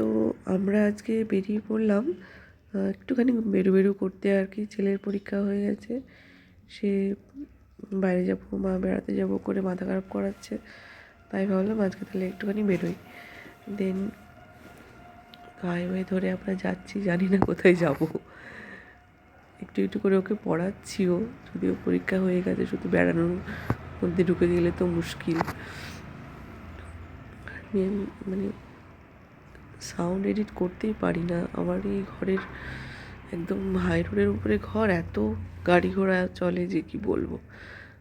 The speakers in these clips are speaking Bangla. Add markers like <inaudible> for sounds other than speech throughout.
তো আমরা আজকে বেরিয়ে পড়লাম। একটুখানি বেরু বেরু করতে আর কি। ছেলের পরীক্ষা হয়ে গেছে। সে বাইরে যাব, মা বেড়াতে যাব করে মাথা খারাপ করাচ্ছে। তাই ভাবলাম আজকে তাহলে একটুখানি বেরোই। দেন বায়ে ধরে আমরা যাচ্ছি। জানি না কোথায় যাব। একটু একটু করে ওকে পড়াচ্ছিও। যদিও পরীক্ষা হয়ে গেছে, শুধু বেড়ানোর মধ্যে ঢুকে গেলে তো মুশকিল। মানে সাউন্ড এডিট করতেই পারি না। আমার এই ঘরের একদম হাই রোডের উপরে ঘর এত গাড়ি ঘোড়া চলে যে কি বলব।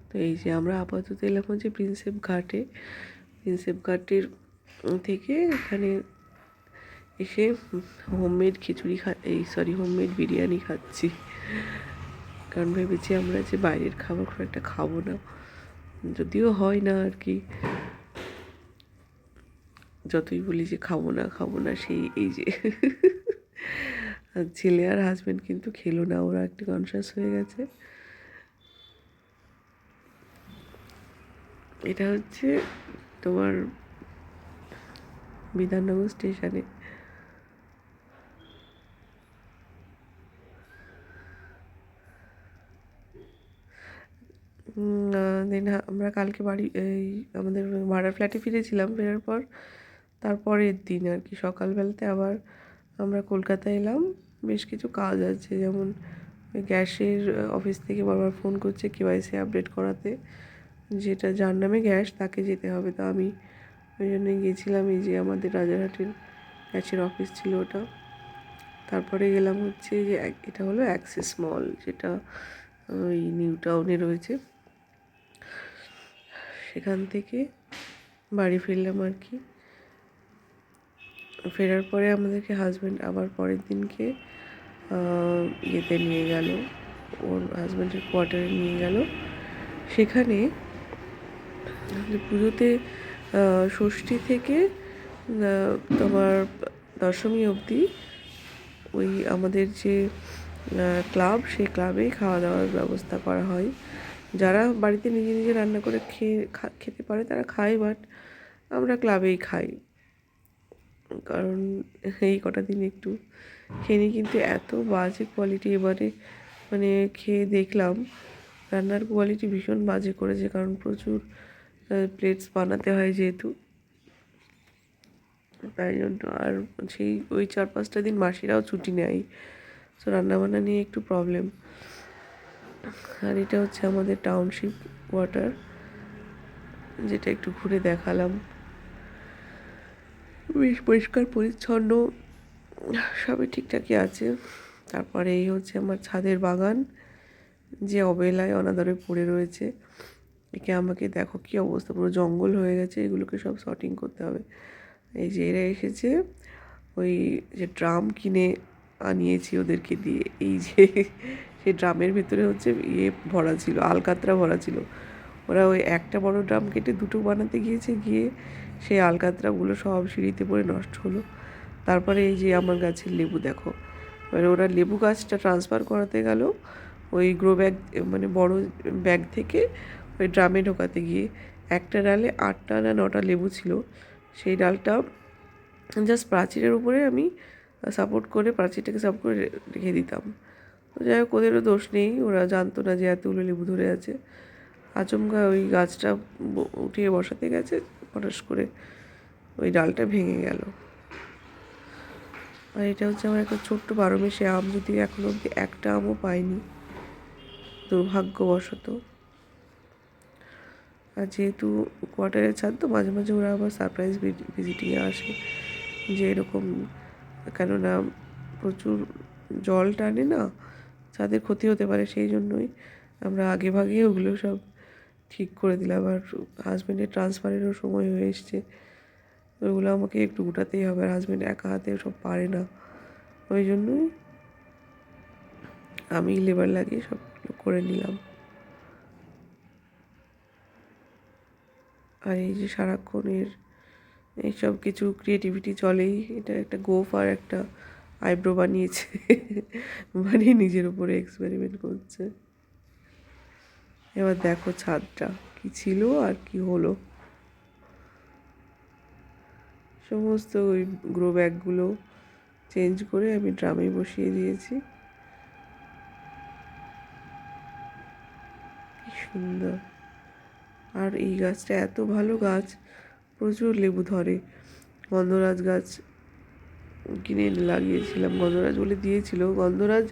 তো এই যে আমরা আপাতত এলাম হচ্ছে প্রিন্সেপ ঘাটে। প্রিন্সেপ ঘাটের থেকে এখানে এসে হোমমেড খিচুড়ি খা এই সরি হোমমেড বিরিয়ানি খাচ্ছি। কারণ ভেবেছি আমরা যে বাইরের খাবার খুব একটা খাব না। যদিও হয় না আর কি। যতই বলি যে খাব না খাব না, সেই, এই যে। ছেলে আর হাজব্যান্ড কিন্তু খেলো না, ওরা একটু কনসিয়াস হয়ে গেছে। এটা হচ্ছে তোমার বিধাননগর স্টেশনে দেন আমরা কালকে বাড়ি, এই আমাদের ভাড়ার ফ্ল্যাটে ফিরেছিলাম, ফেরার পর। তারপরের দিন আর কি। সকালবেলাতে আবার আমরা কলকাতায় এলাম। বেশ কিছু কাজ আছে, যেমন গ্যাসের অফিস থেকে বারবার ফোন করছে কেওয়াইসি আপডেট করাতে। যেটা যার নামে গ্যাস, তাকে যেতে হবে। তো আমি ওই জন্য গিয়েছিলাম, এই যে আমাদের রাজারহাটের গ্যাসের অফিস ছিল ওটা। তারপরে গেলাম হচ্ছে যে এটা হলো অ্যাক্সিস মল, যেটা ওই নিউ টাউনে রয়েছে। সেখান থেকে বাড়ি ফিরলাম আর কি। ফেরার পরে আমাদেরকে হাজব্যান্ড আবার পরের দিনকে ইয়েতে নিয়ে গেল। ওর হাজব্যান্ডের কোয়ার্টারে নিয়ে গেল। সেখানে পুজোতে ষষ্ঠী থেকে তোমার দশমী অবধি ওই আমাদের যে ক্লাব সেই ক্লাবেই খাওয়া দাওয়ার ব্যবস্থা করা হয়। যারা বাড়িতে নিজে নিজে রান্না করে খেয়ে খেতে পারে তারা খায় বাট আমরা ক্লাবেই খাই। কারণ এই কটা দিন একটু খেয়ে নিই, কিন্তু এত বাজে কোয়ালিটি এবারে মানে খেয়ে দেখলাম, রান্নার কোয়ালিটি ভীষণ বাজে করেছে, কারণ প্রচুর প্লেটস বানাতে হয় যেহেতু। তাই জন্য আর সেই ওই চার পাঁচটা দিন মাসিরাও ছুটি নেয়, তো রান্নাবান্না নিয়ে একটু প্রবলেম আর এটা হচ্ছে আমাদের টাউনশিপ ওয়াটার যেটা একটু ঘুরে দেখালাম। বেশ পরিষ্কার, পরিচ্ছন্ন, সবই ঠিকঠাকই আছে। তারপরে এই হচ্ছে আমার ছাদের বাগান, যে অবেলায় অনাদরে পড়ে রয়েছে। একে আমাকে দেখো কি অবস্থা, পুরো জঙ্গল হয়ে গেছে, এগুলোকে সব শর্টিং করতে হবে। এই যে এরা এসেছে, ওই যে ড্রাম কিনে আনিয়েছি ওদেরকে দিয়ে। এই যে <laughs> সেই ড্রামের ভিতরে হচ্ছে ইয়ে ভরা ছিল, আলকাতরা ভরা ছিল। ওরা ওই একটা বড় ড্রাম কেটে দুটো বানাতে গিয়েছে, গিয়ে সেই আলকাতরাগুলো সব সিঁড়িতে পড়ে নষ্ট হলো। তারপরে এই যে আমার গাছের লেবু দেখো। এবারে ওরা লেবু গাছটা ট্রান্সফার করাতে গেল ওই গ্রো ব্যাগ মানে বড় ব্যাগ থেকে ওই ড্রামে ঢোকাতে গিয়ে। একটা ডালে আটটা না নটা লেবু ছিল। সেই ডালটা জাস্ট প্রাচীরের উপরে আমি সাপোর্ট করে প্রাচীরটাকে সাপোর্ট করে রেখে দিতাম। তো যাই হোক, ওদেরও দোষ নেই। ওরা জানতো না যে এতগুলো লেবু ধরে আছে। আচমকা ওই গাছটা উঠিয়ে বসাতে গেছে। হঠাৎ করে ওই ডালটা ভেঙে গেল। আর এটা হচ্ছে আমার একটা ছোট্ট বারো বারোমেশে আম যদি এখনও অবধি একটা আমও পাইনি। দুর্ভাগ্যবশত। আর যেহেতু কোয়ার্টারের ছাদ, তো মাঝে মাঝে ওরা আবার সারপ্রাইজ ভিজিটিংয়ে আসে যে এরকম, কেননা প্রচুর জল টানে না, ছাদের ক্ষতি হতে পারে সেই জন্যই আমরা আগে ভাগে ওগুলো সব ঠিক করে দিলাম আর হাজব্যান্ডের ট্রান্সফারেরও সময় হয়ে এসছে। ওইগুলো আমাকে একটু গুটাতেই হবে আর হাজব্যান্ড একা হাতে সব পারে না। ওই জন্যই আমি লেবার লাগিয়ে সব করে নিলাম। আর এই যে সারাক্ষণের এইসব কিছু ক্রিয়েটিভিটি চলেই, এটা একটা গোফ আর একটা আইব্রো বানিয়েছে। বানিয়ে নিজের উপরে এক্সপেরিমেন্ট করছে। এবার দেখো ছাদটা কি ছিল আর কি হলো। সমস্ত ওই গ্রো ব্যাগগুলো চেঞ্জ করে আমি ড্রামে বসিয়ে দিয়েছি। কি সুন্দর। আর এই গাছটা এত ভালো গাছ, প্রচুর লেবু ধরে। গন্ধরাজ গাছ কিনে লাগিয়েছিলাম। গন্ধরাজ বলে দিয়েছিল, গন্ধরাজ,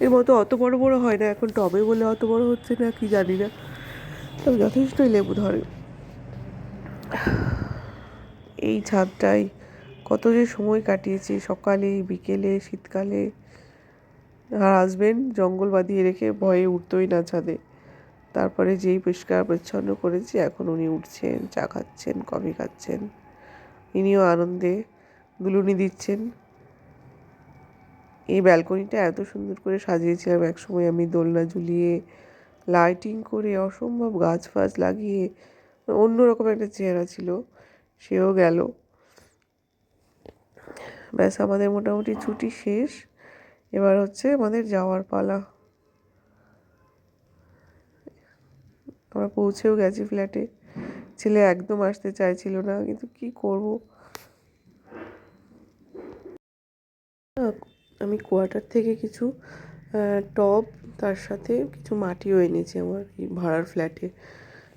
এর মতো অত বড় বড় হয় না, এখন টবে বলে অত বড় হচ্ছে না, কি জানি না। তবে যথেষ্টই লেবু ধরে। এই ছাদটায় কত যে সময় কাটিয়েছি, সকালে, বিকেলে, শীতকালে। আর হাজবেন্ড জঙ্গল বাঁধিয়ে রেখে ভয়ে উঠতোই না ছাদে। তারপরে যেই পরিষ্কার পরিচ্ছন্ন করেছি, এখন উনি উঠছেন, চা খাচ্ছেন, কফি খাচ্ছেন। ইনিও আনন্দে দুলুনি দিচ্ছেন। এই ব্যালকনিটা এত সুন্দর করে সাজিয়েছিলাম এক সময় আমি দোলনা ঝুলিয়ে লাইটিং করে অসম্ভব গাছ ফাছ লাগিয়ে অন্যরকম একটা চেহারা ছিল, সেও গেল। ব্যাস, আমাদের মোটামুটি ছুটি শেষ। এবার হচ্ছে আমাদের যাওয়ার পালা। আমরা পৌঁছেও গেছি ফ্ল্যাটে ছেলে একদম আসতে চাইছিল না, কিন্তু কি করব? আমি কোয়ার্টার থেকে কিছু টব, তার সাথে কিছু মাটিও এনেছি আমার এই ভাড়ার ফ্ল্যাটে।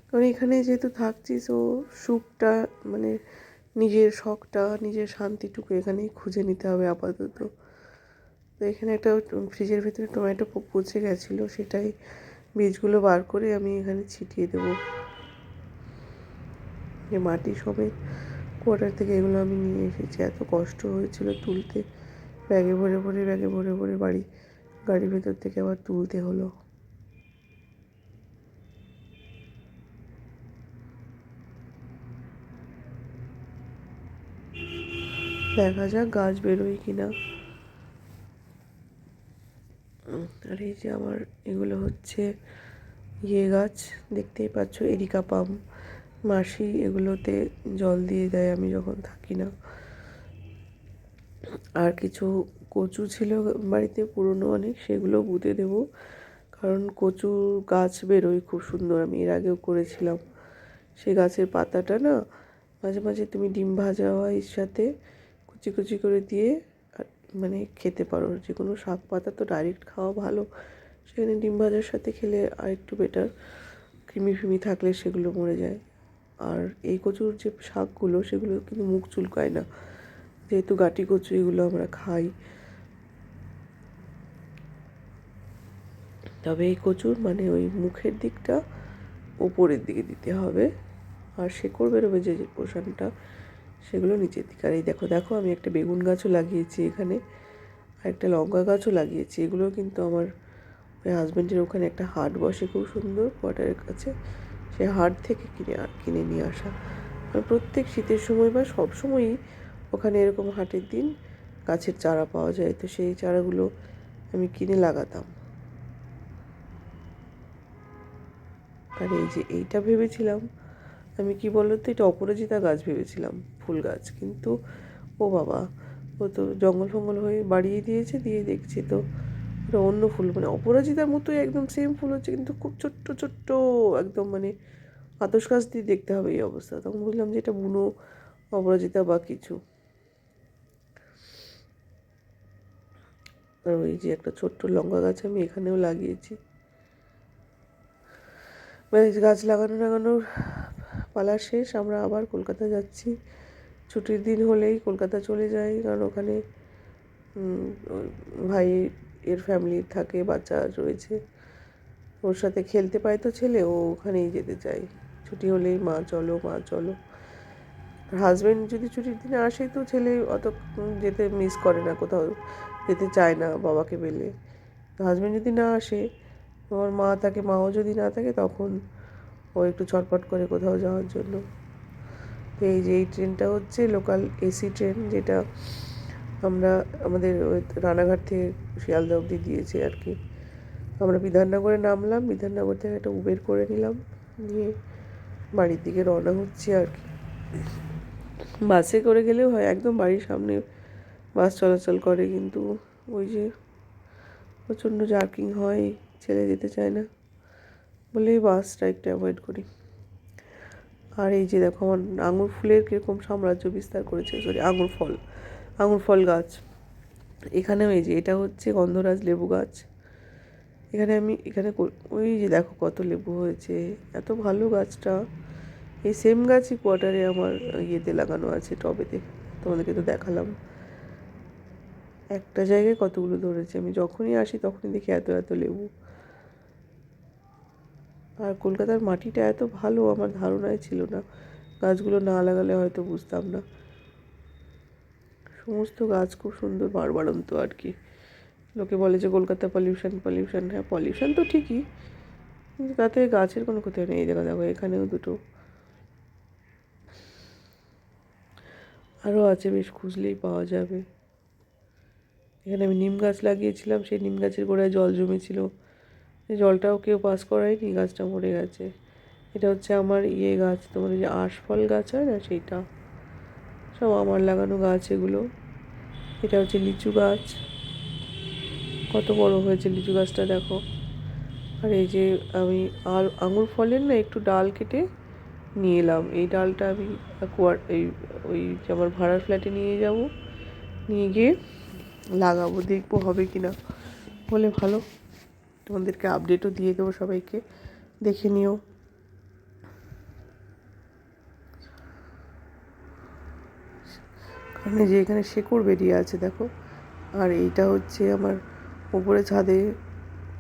কারণ এখানে যেহেতু থাকছি তো সুখটা মানে নিজের শখটা, নিজের শান্তিটুকু এখানেই খুঁজে নিতে হবে আপাতত। তো এখানে একটা ফ্রিজের ভেতরে টমেটো পচে গেছিল, সেটাই বীজগুলো বার করে আমি এখানে ছিটিয়ে দেবো। যে মাটি সমেত কোয়ার্টার থেকে এগুলো আমি নিয়ে এসেছি। এত কষ্ট হয়েছিল তুলতে। ব্যাগে ভরে ভরে, ব্যাগে ভরে ভরে বাড়ি, গাড়ির ভেতর থেকে আবার তুলতে হলো। দেখা যাক গাছ বেরোয় কিনা। আর এই যে আমার এগুলো হচ্ছে ইয়ে গাছ, দেখতেই পাচ্ছ, এরিকা পাম। মাসি এগুলোতে জল দিয়ে দেয়, আমি যখন থাকি না। আর কিছু কচু ছিল বাড়িতে, পুরনো অনেক, সেগুলো বুঁতে দেবো। কারণ কচু গাছ বেরোয় খুব সুন্দর, আমি এর আগেও করেছিলাম। সে গাছের পাতাটা না, মাঝে মাঝে তুমি ডিম ভাজা হয় সাথে, কুচি কুচি করে দিয়ে মানে খেতে পারো। যে কোনো শাক পাতা তো ডাইরেক্ট খাওয়া ভালো। সেখানে ডিম ভাজার সাথে খেলে আরেকটু বেটার ক্রিমি ফিমি থাকলে সেগুলো মরে যায়। আর এই কচুর যে শাকগুলো, সেগুলো কিন্তু মুখ চুলকায় না। যেহেতু গাটি কচু এগুলো আমরা খাই। তবে এই কচুর মানে ওই মুখের দিকটা ওপরের দিকে দিতে হবে। আর শেকড় বেরোবে যে পোষণটা, সেগুলো নিচের দিকে। আর এই দেখো দেখো আমি একটা বেগুন গাছও লাগিয়েছি এখানে। আর একটা লঙ্কা গাছও লাগিয়েছি। এগুলো কিন্তু আমার ওই হাজব্যান্ডের ওখানে একটা হাট বসে খুব সুন্দর কোয়ার্টারের কাছে। সে হাট থেকে কিনে কিনে নিয়ে আসা। প্রত্যেক শীতের সময় বা সব সময়ই ওখানে এরকম হাটের দিন গাছের চারা পাওয়া যায়। তো সেই চারাগুলো আমি কিনে লাগাতাম। আর এই যে এইটা ভেবেছিলাম, আমি কি বলতো, এটা অপরাজিতা গাছ ভেবেছিলাম, ফুল গাছ। কিন্তু ও বাবা, ও তো জঙ্গল ফঙ্গল হয়ে বাড়িয়ে দিয়েছে, দিয়ে দেখছি তো ওটা অন্য ফুল। মানে অপরাজিতার মতোই একদম সেম ফুল হচ্ছে, কিন্তু খুব ছোট্ট ছোট্ট, একদম মানে আতস গাছ দিয়ে দেখতে হবে এই অবস্থা। তখন বুঝলাম যে এটা বুনো অপরাজিতা বা কিছু। আর ওই যে একটা ছোট্ট লঙ্কা গাছ আমি এখানেও লাগিয়েছি। ব্যাস গাছ লাগানো লাগানোর পালা শেষ, আমরা আবার কলকাতা যাচ্ছি। ছুটির দিন হলেই কলকাতা চলে যাই, কারণ ওখানে ভাই এর ফ্যামিলি থাকে, বাচ্চা রয়েছে। ওর সাথে খেলতে পায় তো ছেলে, ও ওখানেই যেতে চায়। ছুটি হলেই মা, চলো মা, চলো। হাজব্যান্ড যদি ছুটির দিনে আসে তো ছেলে অত যেতে মিস করে না কোথাও। যেতে চায় না বাবাকে পেলে। হাজব্যান্ড যদি না আসে আমার মা থাকে, মাও যদি না থাকে, তখন ও একটু ছটপট করে কোথাও যাওয়ার জন্য। তো এই যে এই ট্রেনটা হচ্ছে লোকাল এসি ট্রেন যেটা আমরা আমাদের ওই রানাঘাট থেকে শিয়ালদা অবধি দিয়েছে আর কি। আমরা বিধাননগরে নামলাম, বিধাননগর থেকে একটা উবের করে নিলাম, নিয়ে বাড়ির দিকে রওনা হচ্ছে আর কি। বাসে করে গেলেও হয়, একদম বাড়ির সামনে বাস চলাচল করে, কিন্তু ওই যে প্রচণ্ড জার্কিং হয় ছেলে যেতে চায় না, বলেই বাসটা একটু অ্যাভয়েড করি। আর এই যে দেখো, আমার আঙুর ফুলের কীরকম সাম্রাজ্য বিস্তার করেছে সরি আঙুর ফল আঙুর ফল গাছ। এখানেও এই যে, এটা হচ্ছে গন্ধরাজ লেবু গাছ। এখানে আমি, এখানে ওই যে দেখো কত লেবু হয়েছে, এত ভালো গাছটা। এই সেম গাছই কোয়ার্টারে আমার ইয়েতে লাগানো আছে, টবেতে। তোমাদেরকে তো দেখালাম। একটা জায়গায় কতগুলো ধরেছে, আমি যখনই আসি তখনই দেখি এত এত লেবু। আর কলকাতার মাটিটা এত ভালো আমার ধারণায় ছিল না। গাছগুলো না লাগালে হয়তো বুঝতাম না। সমস্ত গাছ খুব সুন্দর বাড়বাড়ন্ত আর কি। লোকে বলে যে কলকাতা পলিউশন পলিউশন হ্যাঁ পলিউশন তো ঠিকই, কিন্তু তাতে গাছের কোনো ক্ষতি না। এই জায়গা দেখো, এখানেও দুটো। আরও আছে, বেশ খুঁজলেই পাওয়া যাবে। এখানে আমি নিম গাছ লাগিয়েছিলাম, সেই নিম গাছের গোড়ায় জল জমেছিল। জলটাও কেউ পাস করায়নি, গাছটা মরে গেছে। এটা হচ্ছে আমার ইয়ে গাছ, তোমার যে আশফল গাছ হয় না সেইটা? সব আমার লাগানো গাছ এগুলো। এটা হচ্ছে লিচু গাছ। কত বড় হয়েছে লিচু গাছটা দেখো। আর এই যে আমি আর আঙুর ফলের না একটু ডাল কেটে নিয়ে এলাম। এই ডালটা আমি কোয়ার এই ওই যে আমার ভাড়ার ফ্ল্যাটে নিয়ে যাব। নিয়ে গিয়ে লাগাবো দেখব হবে কি না বলে ভালো। তোমাদেরকে আপডেটও দিয়ে দেবো সবাইকে। দেখে নিও। কারণ যে এখানে শেকড় বেরিয়ে আছে দেখো। আর এইটা হচ্ছে আমার উপরে ছাদে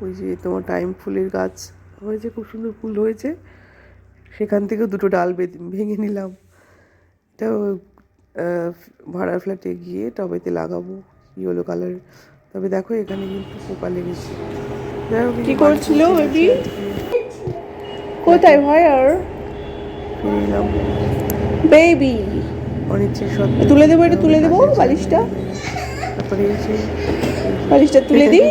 ওই যে তোমার টাইম ফুলের গাছ। হয়েছে খুব সুন্দর ফুল হয়েছে। সেখান থেকেও দুটো ডাল ভেঙে নিলাম। আহ, ভাড়ার ফ্ল্যাটে গিয়ে টবেতে লাগাবো। Yellow colour. তবে দেখো এখানে কিন্তু পোকা লেগেছে। কি করছিল আজকে কোথায় ভাই আর? এলাম। বেবি অনিচ্ছের সত্ত্বেও তুলে দেবো এটা তুলে দেবো বালিশটা? তারপরে এসে বালিশটা তুলে দিই।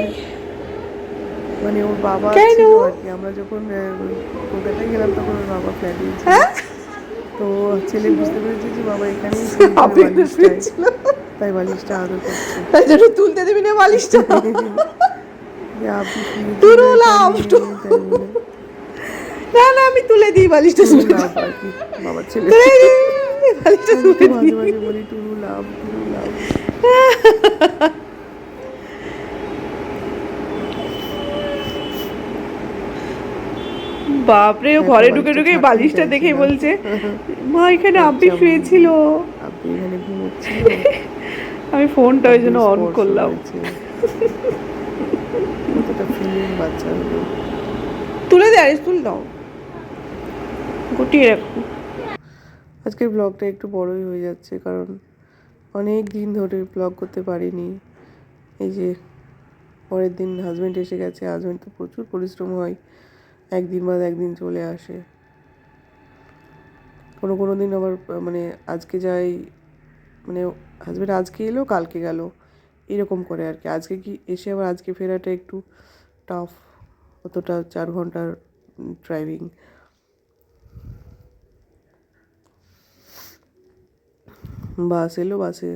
মানে ওর বাবা কেন? আর কি। আমরা যখন কলকাতায় গেলাম তখন ওর বাবা ফ্ল্যাটে হ্যাঁ? তো ছেলে বুঝতে পেরেছে যে বাবা এখানেই আপনি বালিশটায়। শুয়েছিল। তাই বালিশটা আদর করছে। তাই জন্য তুলতে দেবি না বালিশটা? <laughs> আপনি বলে। না না আমি তুলে দিই বালিশটা তুলে বাবার ছেলে। বালিশটা তুলে দিই। বলি টুরু লাভ বাপরে হ্যাঁ, ঘরে ঢুকে ঢুকে বালিশটা দেখে বলছে মা এখানে বাচ্চা শুয়েছিল। আপনি এখানে ঘুমোচ্ছিল। আমি ফোনটা ওই জন্য অন করলাম। তুলে দে আরিস তুলে দাও। গুটিয়ে রাখো। আজকের ব্লগটা একটু বড়ই হয়ে যাচ্ছে কারণ অনেক দিন ধরে ব্লগ করতে পারিনি। এই যে পরের দিন হাজব্যান্ড এসে গেছে হাজব্যান্ড তো প্রচুর পরিশ্রম হয়। একদিন বাদ একদিন চলে আসে। কোনো কোনো দিন আবার মানে আজকে যাই মানে হাজব্যান্ড আজকে এলো, কালকে গেল। এরকম করে আর কি। আজকে কি এসে আবার আজকে ফেরাটা একটু টাফ অতটা চার ঘণ্টার ড্রাইভিং বাস এলো, বাসে